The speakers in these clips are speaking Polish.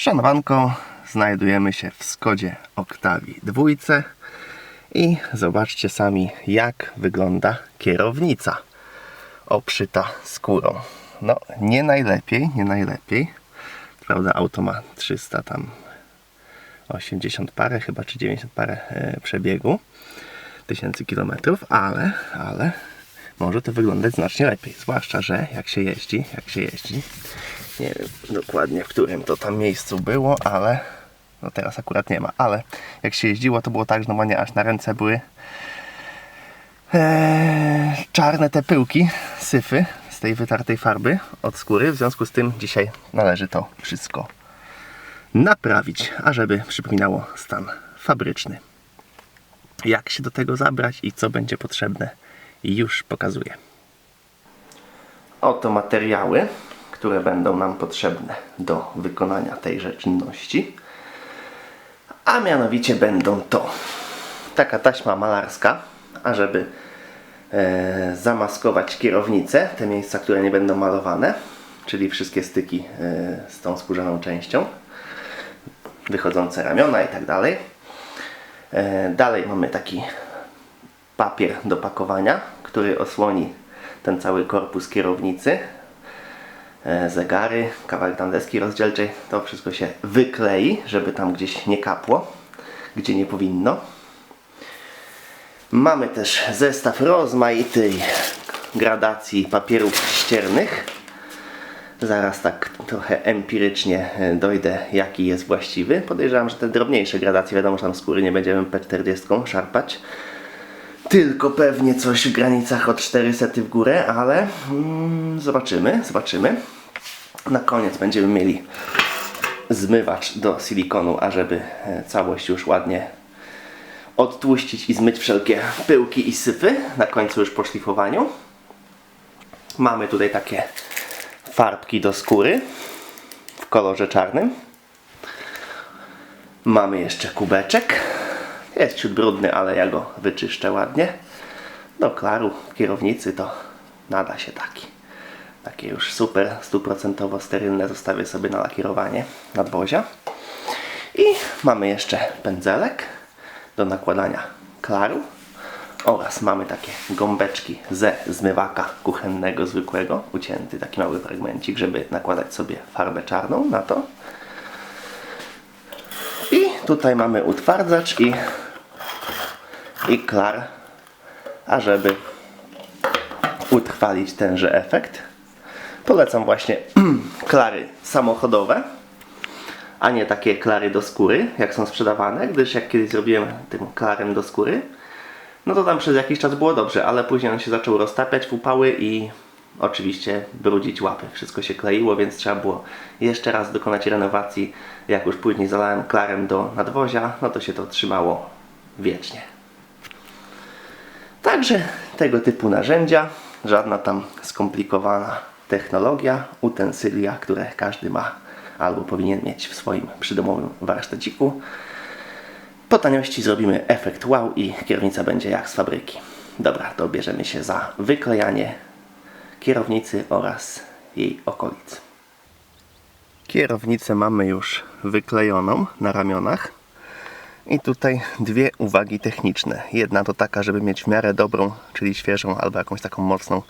Szanowanko, znajdujemy się w Skodzie Octavii dwójce i zobaczcie sami jak wygląda kierownica obszyta skórą. No nie najlepiej, nie najlepiej. Prawda, auto ma 300 tam 80 parę chyba, czy 90 parę e, przebiegu tysięcy kilometrów, ale, ale może to wyglądać znacznie lepiej. Zwłaszcza, że jak się jeździ, jak się jeździ, nie wiem dokładnie w którym to tam miejscu było, ale no teraz akurat nie ma, ale jak się jeździło, to było tak, że normalnie aż na ręce były e, czarne te pyłki, syfy z tej wytartej farby od skóry. W związku z tym dzisiaj należy to wszystko naprawić, ażeby przypominało stan fabryczny. Jak się do tego zabrać i co będzie potrzebne, już pokazuję. Oto materiały, które będą nam potrzebne do wykonania tejże czynności. A mianowicie będą to taka taśma malarska, ażeby e, zamaskować kierownicę, te miejsca, które nie będą malowane, czyli wszystkie styki e, z tą skórzaną częścią, wychodzące ramiona i tak dalej. E, Dalej mamy taki papier do pakowania, który osłoni ten cały korpus kierownicy. E, Zegary, kawałek tam deski rozdzielczej, to wszystko się wyklei, żeby tam gdzieś nie kapło, gdzie nie powinno. Mamy też zestaw rozmaitej gradacji papierów ściernych. Zaraz tak trochę empirycznie e, dojdę, jaki jest właściwy. Podejrzewam, że te drobniejsze gradacje, wiadomo, że tam skóry nie będziemy P40 szarpać. Tylko pewnie coś w granicach od 400 w górę, ale mm, zobaczymy, zobaczymy. Na koniec będziemy mieli zmywacz do silikonu, ażeby e, całość już ładnie odtłuścić i zmyć wszelkie pyłki i syfy. Na końcu już po szlifowaniu. Mamy tutaj takie farbki do skóry w kolorze czarnym. Mamy jeszcze kubeczek. Jest ciut brudny, ale ja go wyczyszczę ładnie. Do klaru kierownicy to nada się taki. Takie już super, stuprocentowo sterylne zostawię sobie na lakierowanie nadwozia. I mamy jeszcze pędzelek do nakładania klaru oraz mamy takie gąbeczki ze zmywaka kuchennego zwykłego, ucięty taki mały fragmencik, żeby nakładać sobie farbę czarną na to. I tutaj mamy utwardzacz i, i klar, ażeby utrwalić tenże efekt. Polecam właśnie klary samochodowe, a nie takie klary do skóry, jak są sprzedawane, gdyż jak kiedyś zrobiłem tym klarem do skóry, no to tam przez jakiś czas było dobrze, ale później on się zaczął roztapiać w upały i oczywiście brudzić łapy. Wszystko się kleiło, więc trzeba było jeszcze raz dokonać renowacji. Jak już później zalałem klarem do nadwozia, no to się to trzymało wiecznie. Także tego typu narzędzia, żadna tam skomplikowana technologia, utensylia, które każdy ma albo powinien mieć w swoim przydomowym warsztaciku. Po taniości zrobimy efekt wow i kierownica będzie jak z fabryki. Dobra, to bierzemy się za wyklejanie kierownicy oraz jej okolic. Kierownicę mamy już wyklejoną na ramionach. I tutaj dwie uwagi techniczne. Jedna to taka, żeby mieć w miarę dobrą, czyli świeżą albo jakąś taką mocną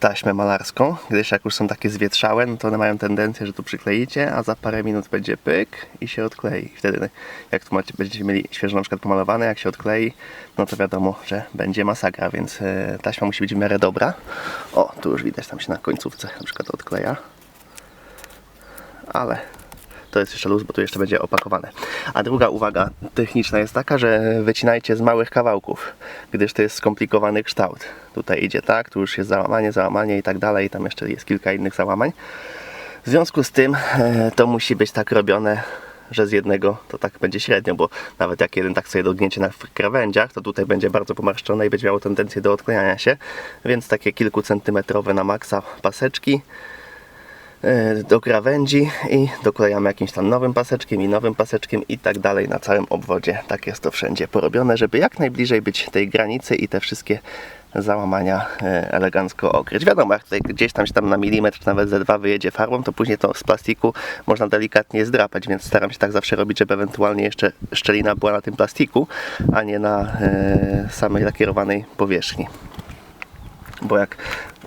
taśmę malarską, gdyż jak już są takie zwietrzałe, no to one mają tendencję, że tu przykleicie, a za parę minut będzie pyk i się odklei. Wtedy jak tu macie, będziecie mieli świeżo na przykład pomalowane, jak się odklei, no to wiadomo, że będzie masakra, więc e, taśma musi być w miarę dobra. O, tu już widać, tam się na końcówce na przykład odkleja. Ale to jest jeszcze luz, bo tu jeszcze będzie opakowane. A druga uwaga techniczna jest taka, że wycinajcie z małych kawałków, gdyż to jest skomplikowany kształt. Tutaj idzie tak, tu już jest załamanie, załamanie i tak dalej, tam jeszcze jest kilka innych załamań. W związku z tym e, to musi być tak robione, że z jednego to tak będzie średnio, bo nawet jak jeden tak sobie dogniecie na krawędziach, to tutaj będzie bardzo pomarszczone i będzie miało tendencję do odklejania się, więc takie kilkucentymetrowe na maksa paseczki do krawędzi i doklejamy jakimś tam nowym paseczkiem i nowym paseczkiem i tak dalej na całym obwodzie. Tak jest to wszędzie porobione, żeby jak najbliżej być tej granicy i te wszystkie załamania e, elegancko okryć. Wiadomo, jak tutaj gdzieś tam się tam na milimetr, nawet ze dwa wyjedzie farbą, to później to z plastiku można delikatnie zdrapać, więc staram się tak zawsze robić, żeby ewentualnie jeszcze szczelina była na tym plastiku, a nie na e, samej lakierowanej powierzchni bo jak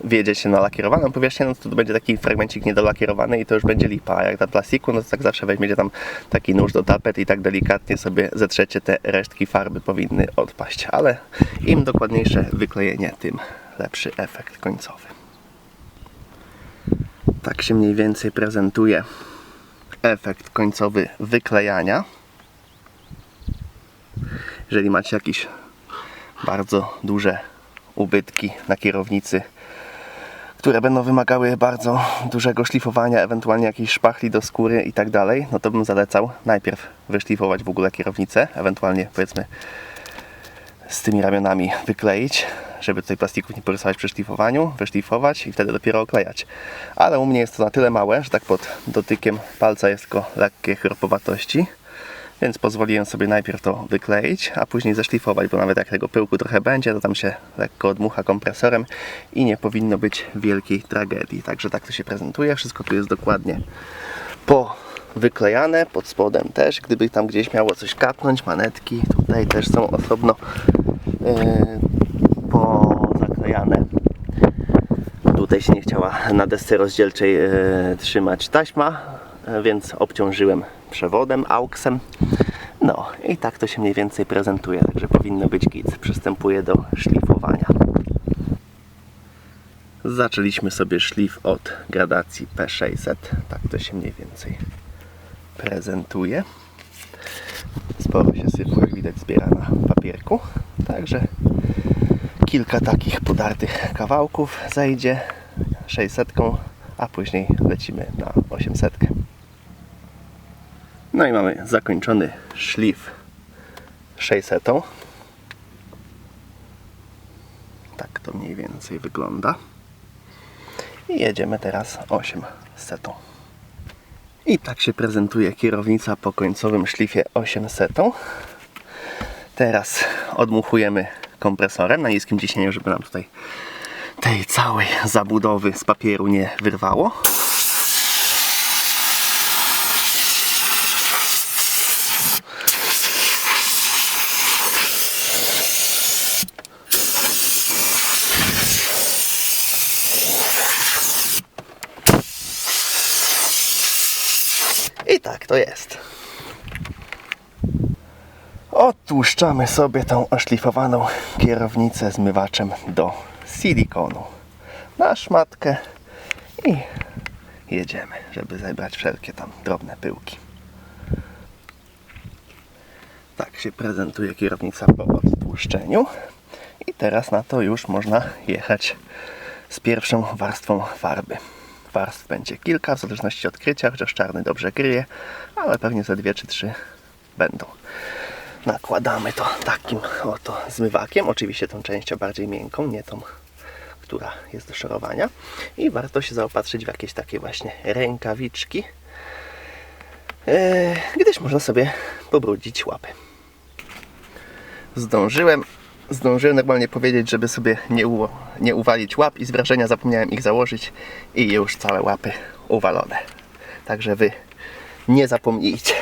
wjedzie się na lakierowaną powierzchnię, no to, to będzie taki fragmencik niedolakierowany i to już będzie lipa, a jak na plastiku, no to tak zawsze weźmiecie tam taki nóż do tapet i tak delikatnie sobie zetrzecie te resztki farby powinny odpaść, ale im dokładniejsze wyklejenie, tym lepszy efekt końcowy. Tak się mniej więcej prezentuje efekt końcowy wyklejania. Jeżeli macie jakieś bardzo duże ubytki na kierownicy, które będą wymagały bardzo dużego szlifowania, ewentualnie jakiejś szpachli do skóry i tak dalej, no to bym zalecał najpierw wyszlifować w ogóle kierownicę, ewentualnie powiedzmy z tymi ramionami wykleić, żeby tutaj plastików nie porysować przy szlifowaniu, wyszlifować i wtedy dopiero oklejać. Ale u mnie jest to na tyle małe, że tak pod dotykiem palca jest tylko lekkie chropowatości, więc pozwoliłem sobie najpierw to wykleić, a później zeszlifować, bo nawet jak tego pyłku trochę będzie, to tam się lekko odmucha kompresorem i nie powinno być wielkiej tragedii. Także tak to się prezentuje. Wszystko tu jest dokładnie po wyklejane, pod spodem też, gdyby tam gdzieś miało coś kapnąć, manetki tutaj też są osobno yy, pozaklejane. Tutaj się nie chciała na desce rozdzielczej yy, trzymać taśma, więc obciążyłem przewodem, auksem. No i tak to się mniej więcej prezentuje, także powinno być git. Przystępuję do szlifowania. Zaczęliśmy sobie szlif od gradacji P600. Tak to się mniej więcej prezentuje. Sporo się syfu, jak widać, zbiera na papierku. Także kilka takich podartych kawałków zejdzie 600, a później lecimy na 800. No i mamy zakończony szlif 600. Tak to mniej więcej wygląda. I jedziemy teraz 800. I tak się prezentuje kierownica po końcowym szlifie 800. Teraz odmuchujemy kompresorem na niskim ciśnieniu, żeby nam tutaj tej całej zabudowy z papieru nie wyrwało. I tak to jest. Odtłuszczamy sobie tą oszlifowaną kierownicę zmywaczem do silikonu na szmatkę i jedziemy, żeby zebrać wszelkie tam drobne pyłki. Tak się prezentuje kierownica po odtłuszczeniu. I teraz na to już można jechać z pierwszą warstwą farby. Warstw będzie kilka, w zależności od krycia, chociaż czarny dobrze kryje, ale pewnie ze dwie czy trzy będą. Nakładamy to takim oto zmywakiem, oczywiście tą częścią bardziej miękką, nie tą, która jest do szorowania. I warto się zaopatrzyć w jakieś takie właśnie rękawiczki, e, gdyż można sobie pobrudzić łapy. Zdążyłem zdążyłem normalnie powiedzieć, żeby sobie nie, u, nie uwalić łap i z wrażenia zapomniałem ich założyć i już całe łapy uwalone. Także wy nie zapomnijcie.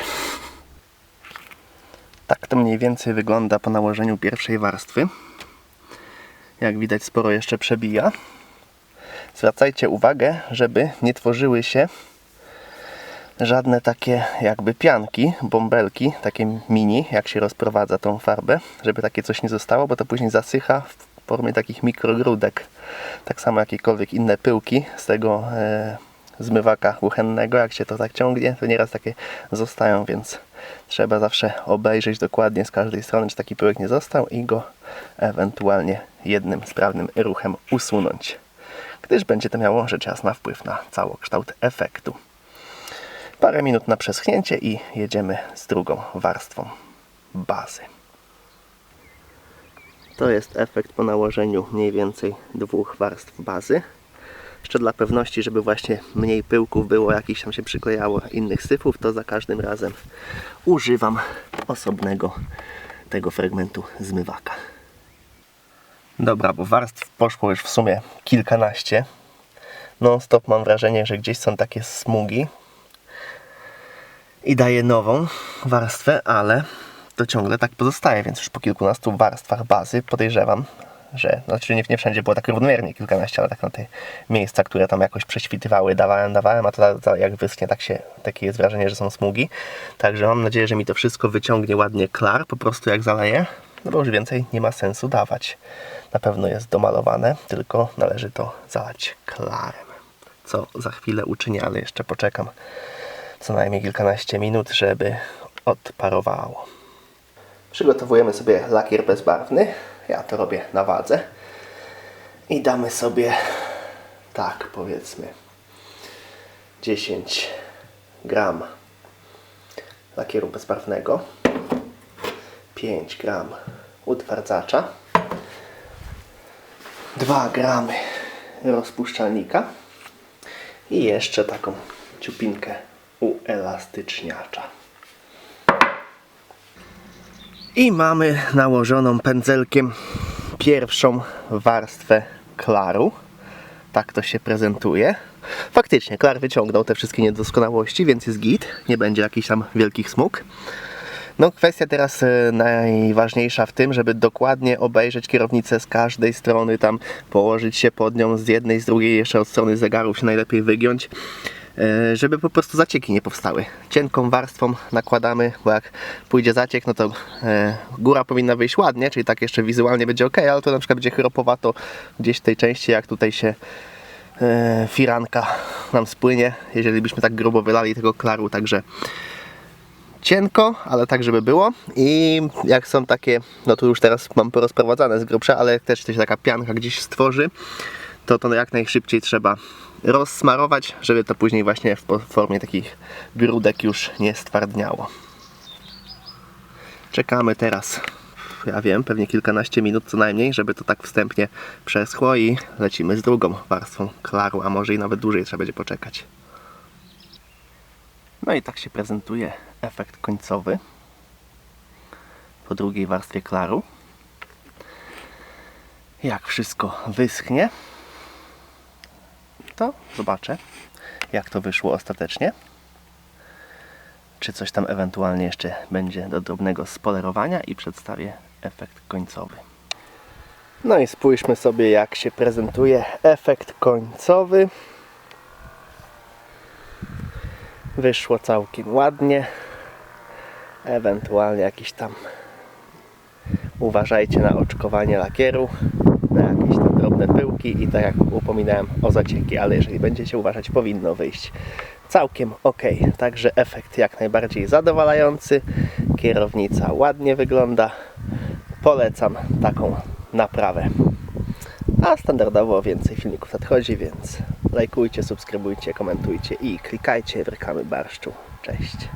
Tak to mniej więcej wygląda po nałożeniu pierwszej warstwy. Jak widać sporo jeszcze przebija. Zwracajcie uwagę, żeby nie tworzyły się żadne takie jakby pianki, bąbelki, takie mini, jak się rozprowadza tą farbę, żeby takie coś nie zostało, bo to później zasycha w formie takich mikrogrudek. Tak samo jakiekolwiek inne pyłki z tego e, zmywaka kuchennego, jak się to tak ciągnie, to nieraz takie zostają, więc trzeba zawsze obejrzeć dokładnie z każdej strony, czy taki pyłek nie został i go ewentualnie jednym sprawnym ruchem usunąć, gdyż będzie to miało rzecz jasna wpływ na całokształt efektu parę minut na przeschnięcie i jedziemy z drugą warstwą bazy. To jest efekt po nałożeniu mniej więcej dwóch warstw bazy. Jeszcze dla pewności, żeby właśnie mniej pyłków było, jakiś tam się przyklejało innych syfów, to za każdym razem używam osobnego tego fragmentu zmywaka. Dobra, bo warstw poszło już w sumie kilkanaście. Non stop mam wrażenie, że gdzieś są takie smugi. I daję nową warstwę, ale to ciągle tak pozostaje, więc już po kilkunastu warstwach bazy podejrzewam, że, znaczy nie, nie wszędzie było tak równomiernie kilkanaście, ale tak na te miejsca, które tam jakoś prześwitywały, dawałem, dawałem, a to za- za- jak wyschnie, tak się, takie jest wrażenie, że są smugi. Także mam nadzieję, że mi to wszystko wyciągnie ładnie klar, po prostu jak zaleję, no bo już więcej nie ma sensu dawać. Na pewno jest domalowane, tylko należy to zalać klarem. Co za chwilę uczynię, ale jeszcze poczekam co najmniej kilkanaście minut, żeby odparowało. Przygotowujemy sobie lakier bezbarwny. Ja to robię na wadze. I damy sobie tak powiedzmy 10 gram lakieru bezbarwnego, 5 gram utwardzacza, 2 gramy rozpuszczalnika i jeszcze taką ciupinkę uelastyczniacza. I mamy nałożoną pędzelkiem pierwszą warstwę klaru. Tak to się prezentuje. Faktycznie, klar wyciągnął te wszystkie niedoskonałości, więc jest git. Nie będzie jakichś tam wielkich smug. No kwestia teraz e, najważniejsza w tym, żeby dokładnie obejrzeć kierownicę z każdej strony, tam położyć się pod nią z jednej, z drugiej, jeszcze od strony zegarów się najlepiej wygiąć, żeby po prostu zacieki nie powstały. Cienką warstwą nakładamy, bo jak pójdzie zaciek, no to e, góra powinna wyjść ładnie, czyli tak jeszcze wizualnie będzie ok, ale to na przykład będzie chropowato gdzieś w tej części, jak tutaj się e, firanka nam spłynie, jeżeli byśmy tak grubo wylali tego klaru, także cienko, ale tak, żeby było. I jak są takie, no to już teraz mam porozprowadzane z grubsza, ale też się taka pianka gdzieś stworzy, to to jak najszybciej trzeba rozsmarować, żeby to później właśnie w formie takich grudek już nie stwardniało. Czekamy teraz, ja wiem, pewnie kilkanaście minut co najmniej, żeby to tak wstępnie przeschło i lecimy z drugą warstwą klaru, a może i nawet dłużej trzeba będzie poczekać. No i tak się prezentuje efekt końcowy po drugiej warstwie klaru. Jak wszystko wyschnie, to zobaczę, jak to wyszło ostatecznie. Czy coś tam ewentualnie jeszcze będzie do drobnego spolerowania i przedstawię efekt końcowy. No i spójrzmy sobie, jak się prezentuje efekt końcowy. Wyszło całkiem ładnie. Ewentualnie jakiś tam uważajcie na oczkowanie lakieru, na jakieś tam drobne pyłki i tak jak upominałem o zacieki, ale jeżeli będziecie uważać, powinno wyjść całkiem ok. Także efekt jak najbardziej zadowalający. Kierownica ładnie wygląda. Polecam taką naprawę. A standardowo więcej filmików nadchodzi, więc lajkujcie, subskrybujcie, komentujcie i klikajcie w reklamy barszczu. Cześć!